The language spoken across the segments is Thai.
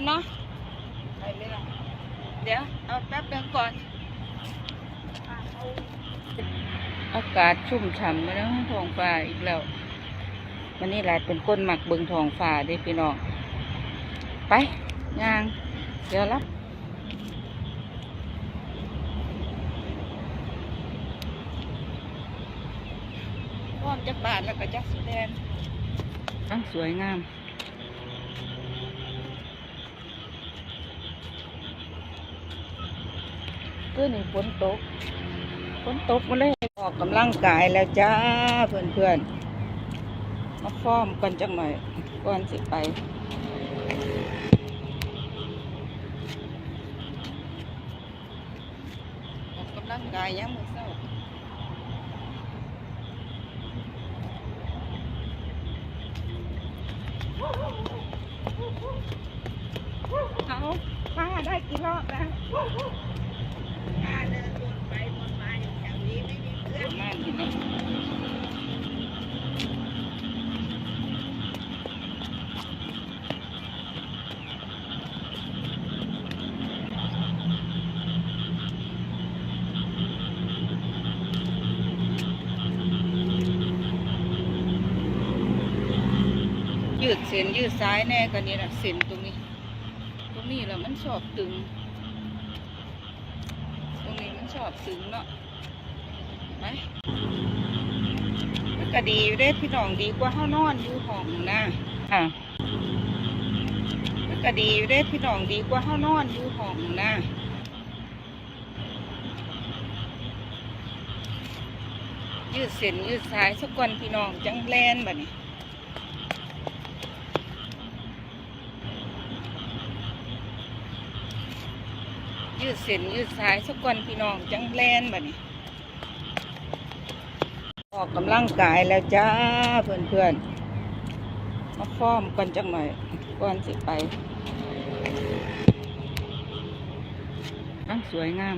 นเนาะไปไหมล่ะเดี๋ยวเอาแป๊บเดียวก่อน อากาศชุ่มฉ่ำมาแล้วท้องฟ้าอีกแล้ววันนี้หลายเป็นคนหมักเบิงท้องฟ้าเด้พี่น้อง ไปย่างเดี๋ยวรับพร้อมจักบาทแล้วก็จักแสดงอะสวยงาม คือนี่ฝนตกฝนตกมาเลยออกกำลังกายแล้วจ้าเพื่อนเพื่อนๆมาฟอมกันจังหน่อยก่อนสิไปออกกำลังกายยังมือเศร้าเอาป้าได้กี่รอบแล้ว ป้าเดินวนไปวนมาอยู่แถวนี้ไม่มีเพื่อน นั่นอยู่นะ ยืดเส้นยืดซ้ายแน่กันนี่นะเส้นตรงนี้ ตรงนี้แหละมันชอบตึง ตรงนี้มันชอบตึงเนาะไหมมันก็ดีอยู่เด้พี่น้องดีกว่าเฮานอนอยู่ห้องนะอะมันก็ดีอยู่เด้พี่น้องดีกว่าเฮานอนอยู่ห้องนะยืดเส้นยืดสายสักก่อนพี่น้องจังแลนบัดนี้ ยืดเส้นยืดสายสักก่อนพี่น้องจังแลนบัดนี้ ออกกำลังกายแล้วจ้าเพื่อนเพื่อนมาฟ้อมกันจังหน่อยก่อนสิไปอะสวยงาม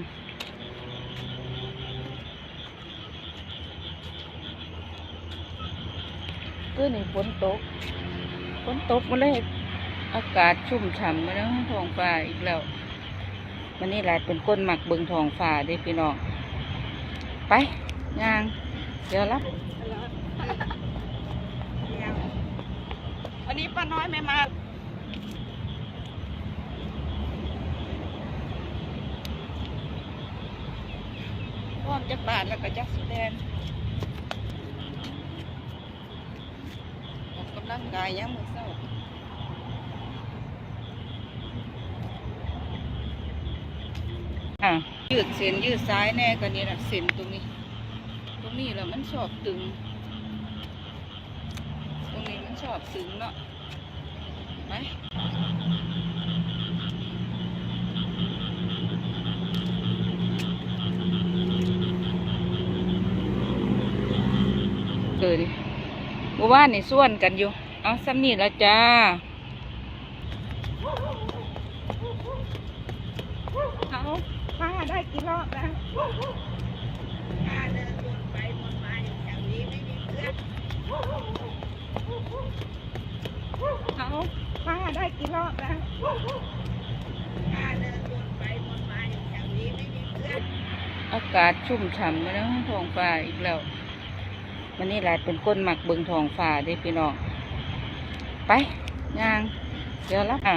คือนี่ฝนตกฝนตกมาเลย อากาศชุ่มฉ่ำมาแล้วท้องฟ้าอีกแล้ว วันนี้หลายเป็นคนหมักเบิงทองฟ้าเด้พี่น้อง ไปย่าง เดี๋ยวรับ วันนี้ป้าน้อยไม่มาพร้อมจักบาทแล้วก็จักแดงออกกำลังกายยังมือ เศร้าอะ ยืดเส้นยืดซ้ายแน่กันนี่นะเส้นตรงนี้ ตรงนี้แหละมันชอบตึง ตรงนี้มันชอบตึงเนาะไหมเกิดดิเมื่อวานนี่ส่วนกันอยู่ เอาซ้ำนี่แล้วจ้าป้าได้ กี่รอบแล้วป้าเดินวนไปวนมาอยู่แถวนี้ไม่มีเพื่อนเอาป้าได้กี่รอบแล้วป้าเดินวนไปวนมาอยู่แถวนี้ไม่มีเพื่อนอากาศชุ่มฉ่ำมาแล้วท้องฟ้าอีกแล้ววันนี้หลายเป็นคนหมักเบิงท้องฟ้าเด้พี่น้องไปย่างเดี๋ยวรับอะ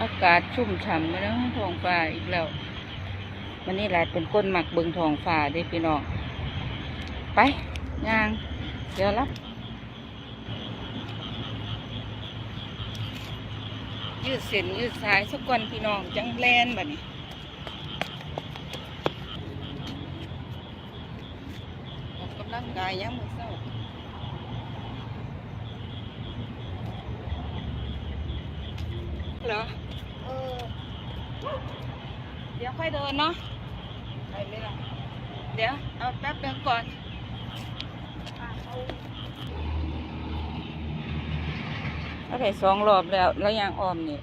อากาศชุ่มฉ่ำมาแล้วท้องฟ้าอีกแล้ว วันนี้หลายเป็นคนหมักเบิงทองฟ้าเด้พี่น้องไปย่างเดี๋ยวรับยืดเส้นยืดสายสักก่อนพี่น้องจังแลนแบัดนี้ออกกำลังกายยังมือเศร้าเหรอเออเดี๋ยวค่อยเดินเนาะ เดี๋ยว เอาแป๊บเดินก่อนป้าเขาเอาไปสองรอบแล้ว แล้วยังออมนี่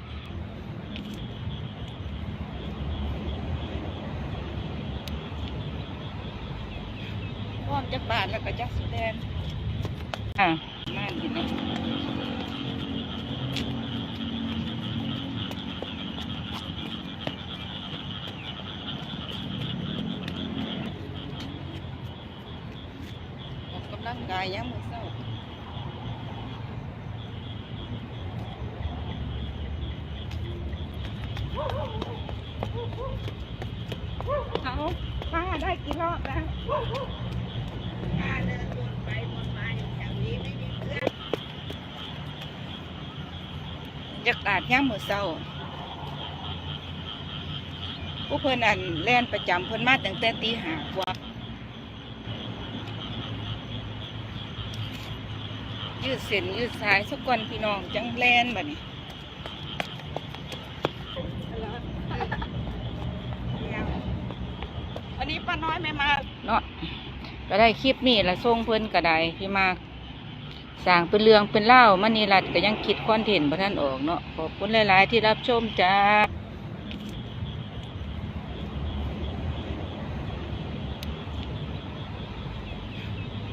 พร้อมจักบาทแล้วก็จักแสดงอะมาดีนะ ยังมือเศร้า เอาป้าได้กี่รอบแล้วป้าเดินวนไปวนมาอยู่แถวนี้ไม่มีเพื่อนอยากอาดย่ามมือเศร้าผู้เพิ่นอันแล่นประจำเพิ่นมาตั้งแต่ตีหากว่ายืดเส้นยืดสายสักก่อนพี่น้องจังแล่นแบัดนี้นี้ป้าน้อยไม่มา เนาะก็ได้คลิปนี้ละส่งเพิ่นก็ได้พี่มากสร้างเป็นเรื่องเป็นเล่าวมันนี่รัดก็ยังคิดคอนเทนต์บ่ท่านออกเนาะขอบคุณหลาย ๆ ที่รับชมจ้า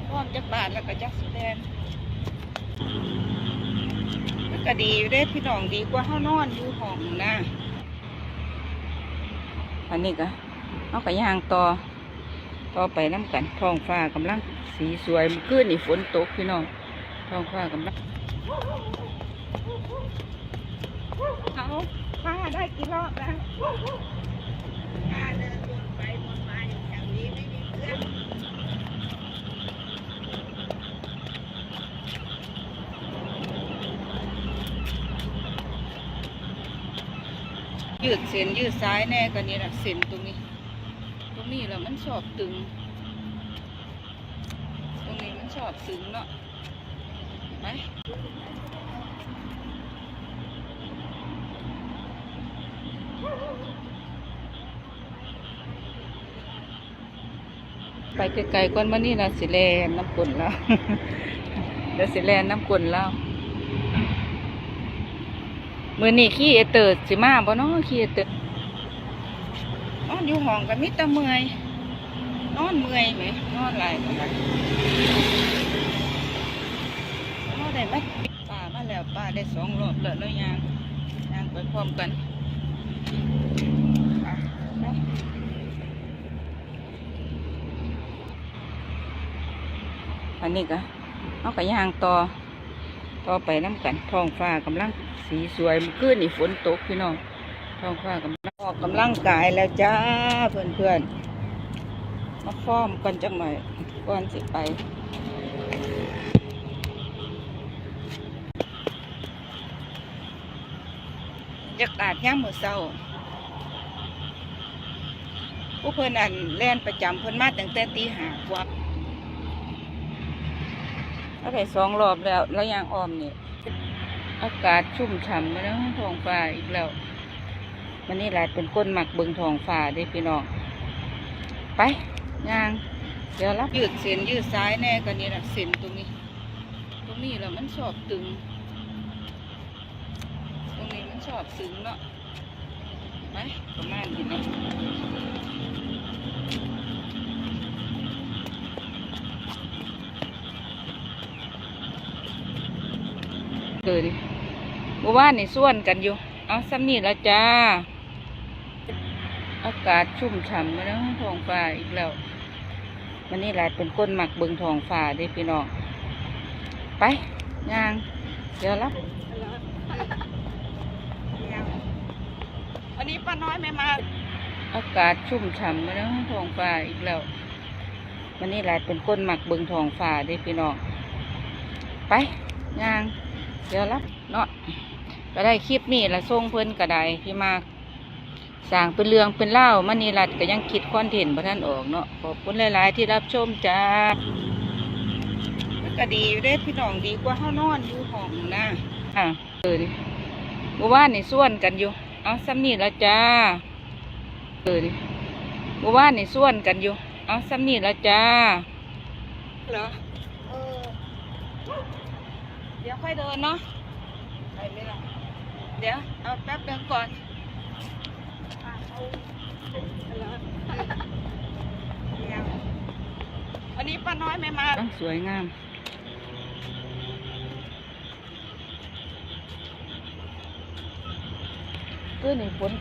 พร้อมจักบาทแล้วก็จักแสดงมันก็ดีอยู่เด้พี่น้องดีกว่าเฮานอนอยู่ห้องนะอันนี้ก็เอาไปย่างต่อ ต่อไปน้ำกันท้องฟ้ากำลังสีสวยเมื่อคืนนี่ฝนตกพี่น้องท้องฟ้ากำลังเอาป้าได้กี่รอบแล้วป้าเดินวนไปวนมาอยู่แถวนี้ไม่มีเพื่อนยืดเส้นยืดซ้ายแน่กันนี่นะเส้นตรงนี้ตรง นี้แหละมันชอบตึง ตรงนี้มันชอบตึงเนาะไปไปไกลๆก่อนมานี่นะสิแลนน้ำกลนแล้วเดี๋ยวสิแลนน้ำกลนแล้วมือนี่ขี้เอเตอร์สิมาบ่เนาะขี้เอเตอร์ นอนอยู่ห้องก็มิตรเมื่อยนอนเมื่อยไหมนอนหลายปานอนได้ไหมป้ามาแล้วป้าได้สองรอบแล้วแล้วยังยังไปพร้อมกันอันนี้ก็เอาไปย่างต่อต่อไปน้ำกันท้องฟ้ากำลังสีสวยเมื่อคืนนี่ฝนตกพี่น้องท้องฟ้ากำลัง ออกกำลังกายแล้วจ้าเพื่อนเพื่อนๆ มาฟ้อมกันจังหน่อยก่อนสิไปอยากอาดย่ามมือเศร้าผู้เพื่อนอันแล่นประจำเพื่อนมาตั้งแต่ตีหากว่าเอาไปสองรอบแล้วแล้วยางออมนี่ อากาศชุ่มฉ่ำมาแล้วท้องฟ้าอีกแล้ว มันนี่แหละเป็นก้นหมักเบิงทองฟ้าเด้พี่น้อง ไปยาง เดี๋ยวรับยืดเส้นยืดซ้ายแน่กันนี่นะเส้นตรงนี้ ตรงนี้แหละมันชอบตึง ตรงนี้มันชอบตึงเนาะไปประมาณนี้เนะเกิดเมื่อวานนี่ส่วนกันอยู่ เอาซ้ำนี่ละจ้า อากาศชุ่มฉ่ำมาแล้วท้องฟ้าอีกแล้วมันนี่แหละเป็นก้นหมักเบิงท้องฟ้าเด้พี่น้องไปย่างเดี๋ยวรับวันนี้ป้าน้อยไม่มา อากาศชุ่มฉ่ำมาแล้วท้องฟ้าอีกแล้วมันนี่แหละเป็นก้นหมักเบิงท้องฟ้าเด้พี่น้องไปย่างเดี๋ยวรับเนาะก็ได้คลิปนี้ละส่งเพิ่นก็ได้พี่มาก สร้างเป็นเรื่องเป็นเล่าวมันนี่รัดก็ยังคิดคอนเทนต์บ่ท่านออกเนาะขอบคุณหลาย ๆ ที่รับชมจ้ามันก็ดีอยู่เด้พี่น้องดีกว่าเฮานอนอยู่ห้องนะอะเออดิเมื่อวานนี่ส่วนกันอยู่ เอาซ้ำนี่ละจ้าเออดิเมื่อวานนี่ส่วนกันอยู่ เอาซ้ำนี่ละจ้าเหรอเออเดี๋ยวค่อยเดินเนาะไปไหมล่ะเดี๋ยวเอาแป๊บเดินก่อน วันนี้ป้าน้อยไม่มาต้งสวยงามคือในฝนตก